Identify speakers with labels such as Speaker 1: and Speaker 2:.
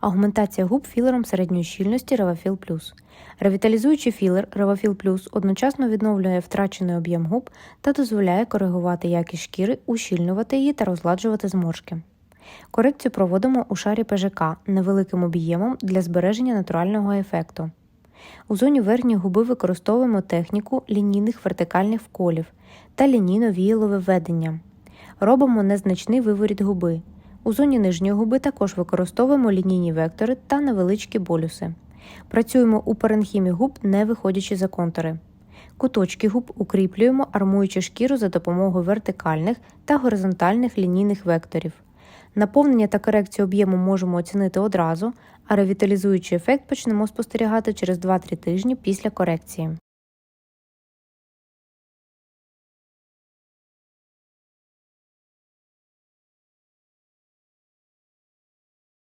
Speaker 1: Агментація губ філером середньої щільності Revafil Plus. Ревіталізуючий філер Revafil Plus одночасно відновлює втрачений об'єм губ та дозволяє коригувати якість шкіри, ущільнювати її та розгладжувати зморшки. Корекцію проводимо у шарі ПЖК невеликим об'ємом для збереження натурального ефекту. У зоні верхньої губи використовуємо техніку лінійних вертикальних вколів та лінійно-віялове введення. Робимо незначний виворіт губи. У зоні нижньої губи також використовуємо лінійні вектори та невеличкі болюси. Працюємо у паренхімі губ, не виходячи за контури. Куточки губ укріплюємо, армуючи шкіру за допомогою вертикальних та горизонтальних лінійних векторів. Наповнення та корекцію об'єму можемо оцінити одразу, а ревіталізуючий ефект почнемо спостерігати через 2-3 тижні після корекції.